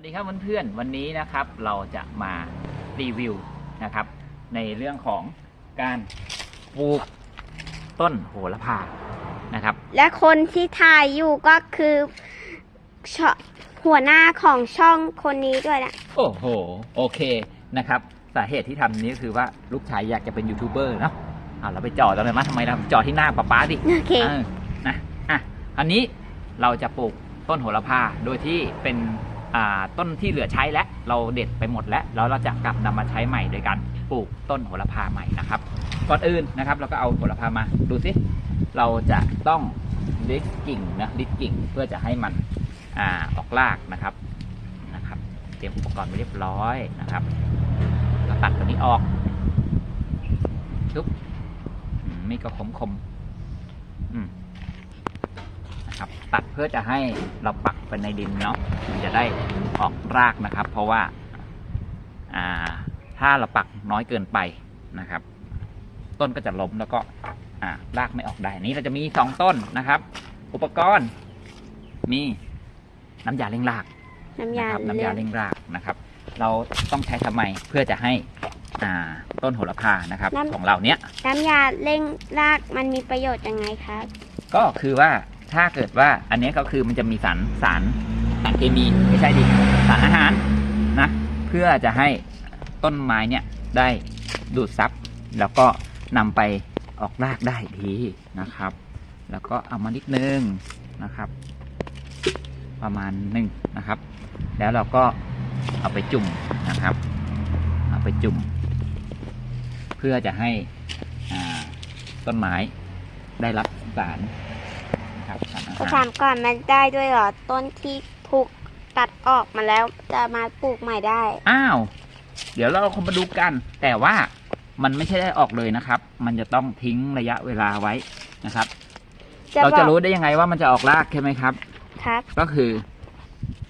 สวัสดีครับเพื่อนๆวันนี้นะครับเราจะมารีวิวนะครับ ในเรื่องของการปลูกต้นโหระพานะครับ และคนที่ถ่ายอยู่ก็คือชหัวหน้าของช่องคนนี้ด้วยนะโอ้โหโอเคนะครับสาเหตุที่ทำนี้คือว่าลูกชายอยากจะเป็นยูทูบเบอร์เนาะเอาเราไปจอดเราเลยมั้ยทำไมเราจอดที่หน้าป๊าป๊าดิโอเคเออนะอะอันนี้เราจะปลูกต้นโหระพาโดยที่เป็นอ่า ต้นที่เหลือใช้แล้วเราเด็ดไปหมดแล้วแล้วเราจะกลับนำมาใช้ใหม่โดยการปลูกต้นโหระพาใหม่นะครับ ก่อนอื่นนะครับ เราก็เอาโหระพามาดูสิเราจะต้องลิดกิ่งนะลิดกิ่งเพื่อจะให้มันอออกรากนะครับนะครับ เตรียมอุปกรณ์ไว้เรียบร้อยนะครับเราตัดตัวนี้ออกทุบอืมมีก็คมคมอืม ตัดเพื่อจะให้เราปักไปในดินเนาะมันจะได้ออกรากนะครับ เพราะว่าอ่าถ้าเราปักน้อยเกินไปนะครับ ต้นก็จะล้มแล้วก็อ่ารากไม่ออกได้นี้เราจะมีสองต้นนะครับ อุปกรณ์มีน้ำยาเร่งรากน้ำนะยาครับน้ำเลืยาอดเร่งรากนะครับ เราต้องใช้ทำไมเพื่อจะให้อ่าต้นโหระพานะครับของเราเนี้ยน้ำยาเร่งรากมันมีประโยชน์ยังไงครับ ก็คือว่า ถ้าเกิดว่าอันนี้ก็คือมันจะมีสารสารสารเคมีไม่ใช่ดิสารอาหารนะเพื่อจะให้ต้นไม้เนี่ยได้ดูดซับแล้วก็นำไปออกรากได้ดีนะครับ แล้วก็เอามานิดนึงนะครับ ประมาณหนึ่งนะครับ แล้วเราก็เอาไปจุ่มนะครับ เอาไปจุ่ม เพื่อจะให้ต้นไม้ได้รับสาร ถามก่อนมันได้ด้วยเหรอ ต้นที่ถูกตัดออกมาแล้วจะมาปลูกใหม่ได้ อ้าว เดี๋ยวเราคงมาดูกัน แต่ว่ามันไม่ใช่ได้ออกเลยนะครับ มันจะต้องทิ้งระยะเวลาไว้นะครับ เราบจะอกรู้ได้ยังไงว่ามันจะออกรากใช่ไหมครับ ครับ ก็คือ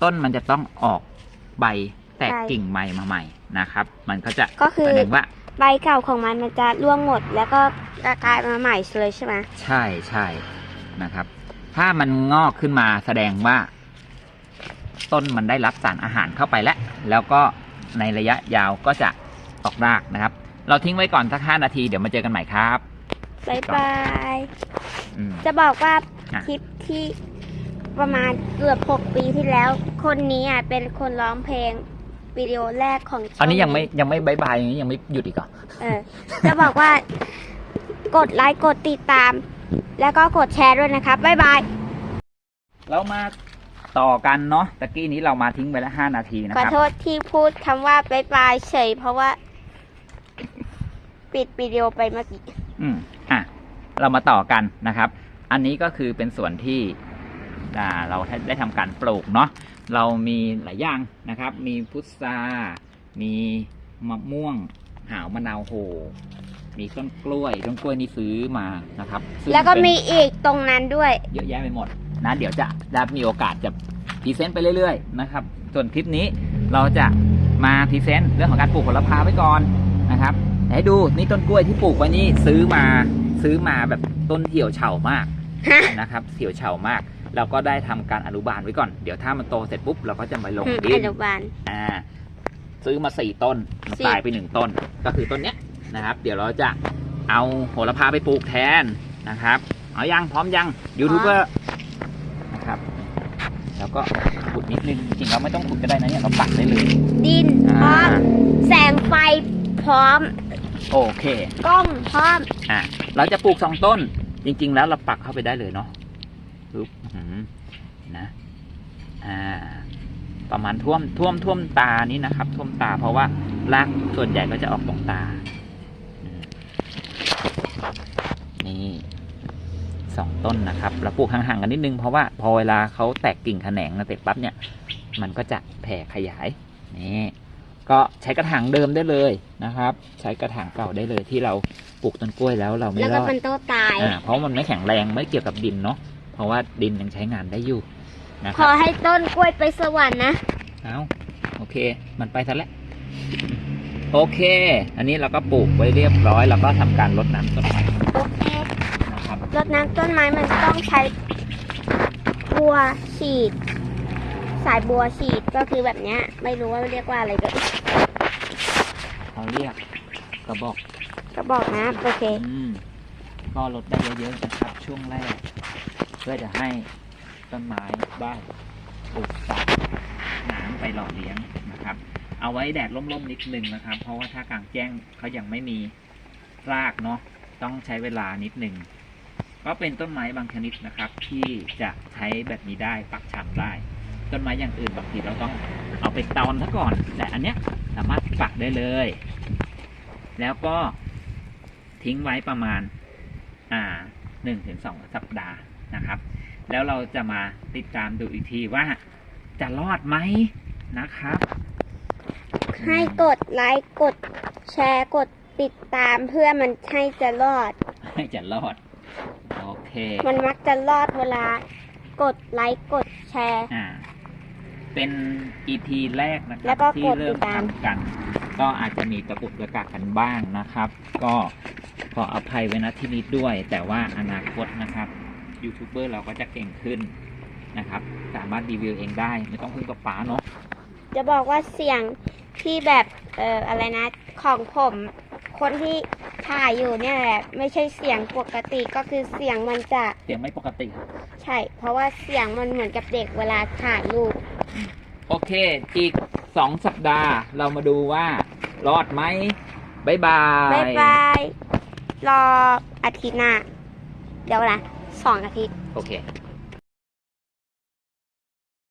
ต้นมันจะต้องออกใบแตกใบกิ่งใหม่มาใหม่นะครับ มันก็จะก็คือแสดงว่าใบเก่าของมันมันจะร่วงหมด แล้วก็จะกลายมาใหม่เลยใช่ไหมใช่ใช่นะครับ ถ้ามันงอกขึ้นมาแสดงว่า ต้นมันได้รับสารอาหารเข้าไปแล้ว แล้วก็ในระยะยาวก็จะออกรากนะครับ เราทิ้งไว้ก่อนสักห้านาทีเดี๋ยวมาเจอกันใหม่ครับบายบาย อืม จะบอกว่าอะ คลิปที่ประมาณเกือบหกปีที่แล้ว คนนี้อะเป็นคนร้องเพลงวิดีโอแรกของช่อันนี้ยังไม่ยังไม่บายบายอย่างนี้ยังไม่หยุดอีกเหรอ เออ จะบอกว่ากดไลค์กดติดตาม แล้วก็กดแชร์ด้วยนะครับ บ๊ายบาย เรามาต่อกันเนาะตะกี้นี้เรามาทิ้งไปแล้วห้านาทีนะขอครับ โทษที่พูดคำว่าบ๊ายบายเฉย เพราะว่า ปิดวิดีโอไปเมื่อกี้ อืมอะ เรามาต่อกันนะครับ อันนี้ก็คือเป็นส่วนที่อ่าเราได้ทำการปลูกเนาะ เรามีหลายอย่างนะครับ มีพุทรา มีมะม่วง หาวมะนาวโห มีต้นกล้วยต้นกล้วยนี่ซื้อมานะครับซึ่งแล้วก็เป็นมีอีกตรงนั้นด้วยเยอะแยะไปหมดนะเดี๋ยวจะได้มีโอกาสจะพรีเซนต์ไปเรื่อยๆนะครับ ส่วนคลิปนี้เราจะมาพรีเซนต์เรื่องของการปลูกผลพาไว้ก่อนนะครับให้ดูนี่ต้นกล้วยที่ปลูกไว้นี่ซื้อมาซื้อมาแบบต้นเหี่ยวเฉามากฮะ นะครับเหี่ยวเฉามาก เราก็ได้ทำการอนุบาลไว้ก่อน เดี๋ยวถ้ามันโตเสร็จปุ๊บเราก็จะมาลงอืมดิอน นุบาล อ่าซื้อมาสี่ต้นมันสี่ ตายไปหนึ่งต้น ก็คือต้นเนี้ย นะครับ เดี๋ยวเราจะเอาโหระพาไปปลูกแทนนะครับ เอายังพร้อมยังยูทูบเบอร์นะครับ แล้วก็ขุดนิดนึงจริงๆเราไม่ต้องขุดก็ได้นะเนี่ยเราปักได้เลย ดินพร้ออ่ามแสงไฟพร้อม โอเคกล้องพร้อมอะเราจะปลูกสองต้น จริง ๆ แล้วเราปักเข้าไปได้เลยเนาะปึ๊บอื้อหือนะอ่าประมาณท่วมท่วมท่วมตานี้นะครับ ท่วมตาเพราะว่ารากส่วนใหญ่ก็จะออกตรงตา 2 ต้นนะครับเราปลูกห่างๆกันนิดนึงเพราะว่าพอเวลาเขาแตกกิ่งแขนงนะเสร็จปั๊บเนี่ยมันก็จะแผ่ขยายนี่ก็ใช้กระถางเดิมได้เลยนะครับ ใช้กระถางเก่าได้เลยที่เราปลูกต้นกล้วยแล้วเราไม่แล้วก็มันโตตาย อ่าเพราะมันไม่แข็งแรงไม่เกี่ยวกับดินเนาะเพราะว่าดินยังใช้งานได้อยู่นะคขรัอให้ต้นกล้วยไปสวรรค์นะ เอาโอเค มันไปซะแล้วโอเค อันนี้เราก็ปลูกไว้เรียบร้อย แล้วก็ทำการลดน้ำต้นไม้ โอเค รับรดน้ำต้นไม้มันต้องใช้บัวฉีด สายบัวฉีดก็คือแบบเนี้ย ไม่รู้ว่าเรียกว่าอะไรก็เขาเรียกกระบอกก็บอกนะโอเค อืมก็ลดได้เยอะๆนะครับช่วงแรก เพื่อจะให้ต้นไม้ได้ดูดซับน้ำไปหล่อเลี้ยงนะครับ เอาไว้แดดร่มๆนิดนึงนะครับ เพราะว่าถ้ากลางแจ้งเขายังไม่มีรากเนาะต้องใช้เวลานิดนึง ก็เป็นต้นไม้บางชนิดนะครับ ที่จะใช้แบบนี้ได้ปักชำได้ ต้นไม้อย่างอื่นบางทีเราต้องเอาไปตอนซะก่อน แต่อันเนี้ยสามารถปักได้เลย แล้วก็ทิ้งไว้ประมาณอ่าหนึ่งถึงสองสัปดาห์นะครับ แล้วเราจะมาติดตามดูอีกทีว่าจะรอดไหมนะครับ ให้กดไลค์กดแชร์กดติดตามเพื่อมันให้จะรอด ให้จะรอดโอเค มันมักจะรอดเวลากดไลค์กดแชร์ อ่า เป็น EP แรกนะคแล้รับวก็ที่กดเริ่มติดตาม ทำกัน ก็อาจจะมีตะกุกตะกักกันบ้างนะครับ ก็ขออภัยไว้ณที่นี้ด้วย แต่ว่าอนาคตนะครับยูทูบเบอร์เราก็จะเก่งขึ้นนะครับ สามารถรีวิวเองได้ ไม่ต้องพึ่งกับป๋าเนาะ จะบอกว่าเสียงที่แบบเอ่ออะไรนะ ของผม คนที่ ถ่ายอยู่เนี่ยแหละไม่ใช่เสียงปกติก็คือเสียงมันจะเสียงไม่ปกติครับใช่ เพราะว่าเสียงมันเหมือนกับเด็กเวลาถ่ายรูปโอเค อีกสองสัปดาห์ เรามาดูว่า รอดไหมบายบายบายบายรออาทิตย์หน้าเดี๋ยวนะสองอาทิตย์ โอเค